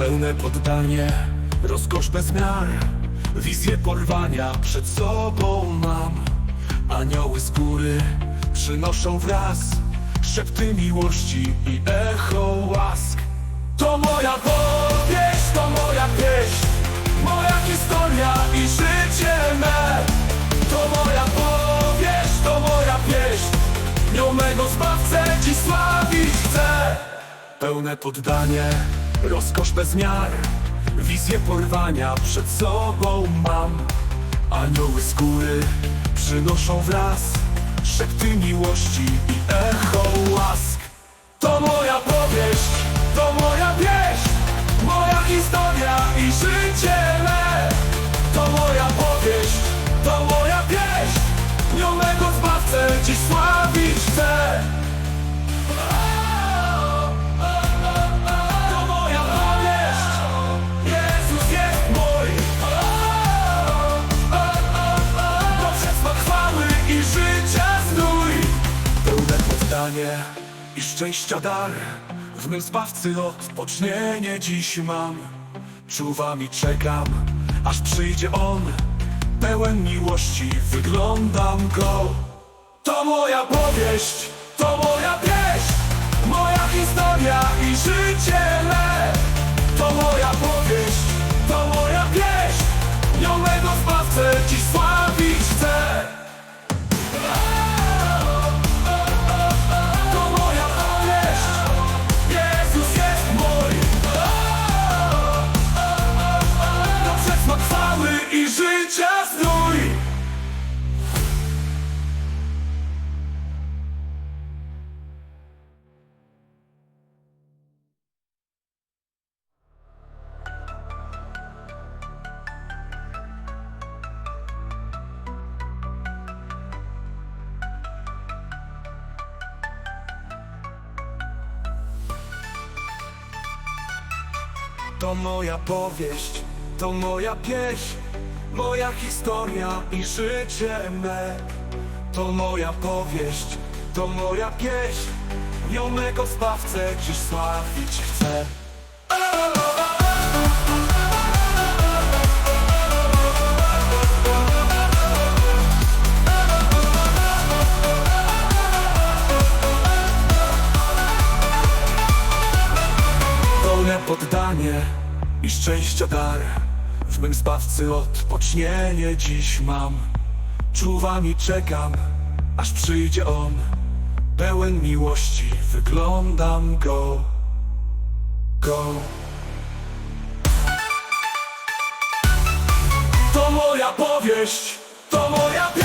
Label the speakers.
Speaker 1: Pełne poddanie, rozkosz bez miar. Wizję porwania przed sobą mam. Anioły z góry przynoszą wraz Szepty miłości i echo łask. To moja powieść, to moja pieśń Moja historia i życie me. To moja powieść, to moja pieśń Nią mego Zbawcę Ci sławić chcę. Pełne poddanie, rozkosz bez miar Wizję porwania przed sobą mam. Anioły z góry przynoszą wraz Szepty miłości i echo łask. To moja powieść, to moja pieśń Moja historia i życie me. To moja powieść, to moja pieśń Nią mego Zbawcę Dziś sławić I szczęścia dar. W mym Zbawcy odpocznienie dziś mam. Czuwam i czekam, aż przyjdzie On. Pełen miłości wyglądam Go. To moja powieść, to moja pieśń. Moja historia i życie me To moja powieść, to moja pieśń. Nią mego Zbawcę Dziś sławić To moja powieść, to moja pieśń Moja historia i życie me. To moja powieść, to moja pieśń. Nią mego Zbawcę dziś sławić chcę poddanie i szczęścia dar. W mym Zbawcy odpocznienie dziś mam. Czuwam i czekam, aż przyjdzie On. Pełen miłości wyglądam Go. Go. To moja powieść, to moja